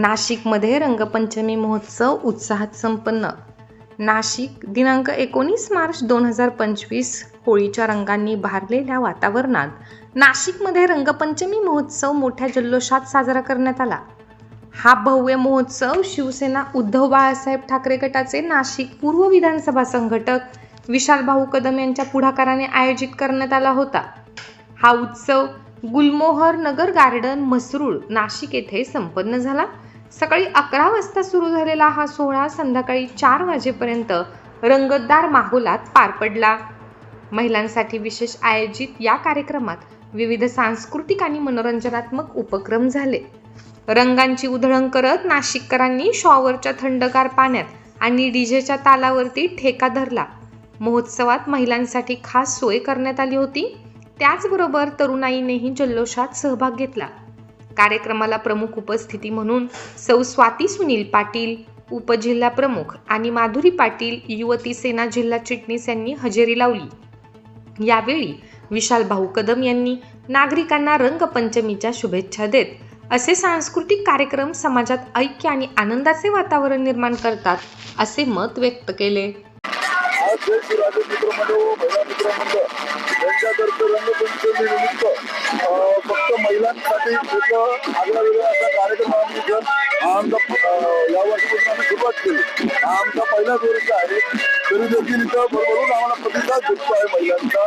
नाशिकमध्ये रंगपंचमी महोत्सव उत्साहात संपन्न. नाशिक दिनांक एकोणीस मार्च दोन हजार पंचवीस होळीच्या रंगांनी भारलेल्या वातावरणात नाशिकमध्ये रंगपंचमी महोत्सव मोठ्या जल्लोषात साजरा करण्यात आला. हा भव्य महोत्सव शिवसेना उद्धव बाळासाहेब ठाकरे गटाचे नाशिक पूर्व विधानसभा संघटक विशाल भाऊ कदम यांच्या पुढाकाराने आयोजित करण्यात आला होता. हा उत्सव गुलमोहर नगर गार्डन मसरूळ नाशिक येथे संपन्न झाला. सकाळी अकरा वाजता सुरू झालेला हा सोहळा संध्याकाळी चार वाजेपर्यंत रंगतदार माहोलात पार पडला. महिलांसाठी विशेष आयोजित या कार्यक्रमात विविध सांस्कृतिक आणि मनोरंजनात्मक उपक्रम झाले. रंगांची उधळण करत नाशिककरांनी शॉवरच्या थंडगार पाण्यात आणि डीजेच्या तालावरती ठेका धरला. महोत्सवात महिलांसाठी खास सोय करण्यात आली होती. त्याचबरोबर तरुणाईनेही जल्लोषात सहभाग घेतला. कार्यक्रमाला प्रमुख उपस्थिती म्हणून सौ स्वाती सुनील पाटील उपजिल्हा प्रमुख आणि माधुरी पाटील युवती सेना जिल्हा चिटणीस यांनी हजेरी लावली. यावेळी विशाल भाऊ कदम यांनी नागरिकांना रंगपंचमीच्या शुभेच्छा देत असे सांस्कृतिक कार्यक्रम समाजात ऐक्य आणि आनंदाचे वातावरण निर्माण करतात असे मत व्यक्त केले. महिलांसाठी आगळा वेगळा असा कार्यक्रम आम्ही आमचा अं, आम्ही सुरुवात केली हा आमचा पहिलाच वर्ष आहे तरी देखील इथं भरभरून आम्हाला प्रतिसाद भेटतो आहे महिलांचा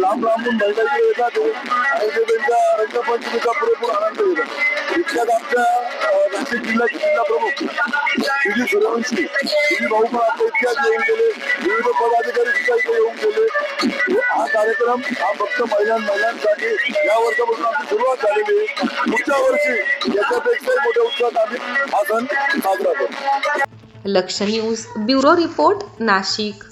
लांब लांबून महिला येतात आणि ते त्यांच्या रंगपंचमीचा पुरेपूर आनंद घेतात इतक्यात आमच्या नाशिक जिल्ह्याचे जिल्हा प्रमुख विधी सूर्यवंशी भाऊ पण आपल्या इतक्यात येऊन गेले कार्यक्रम हा फक्त महिला महिलांसाठी या वर्षापासून आमची सुरुवात झालेली आहे. पुढच्या वर्षी याच्यापेक्षा मोठ्या उत्साहात आम्ही हा सण साजरा करतो लक्ष न्यूज ब्युरो रिपोर्ट नाशिक.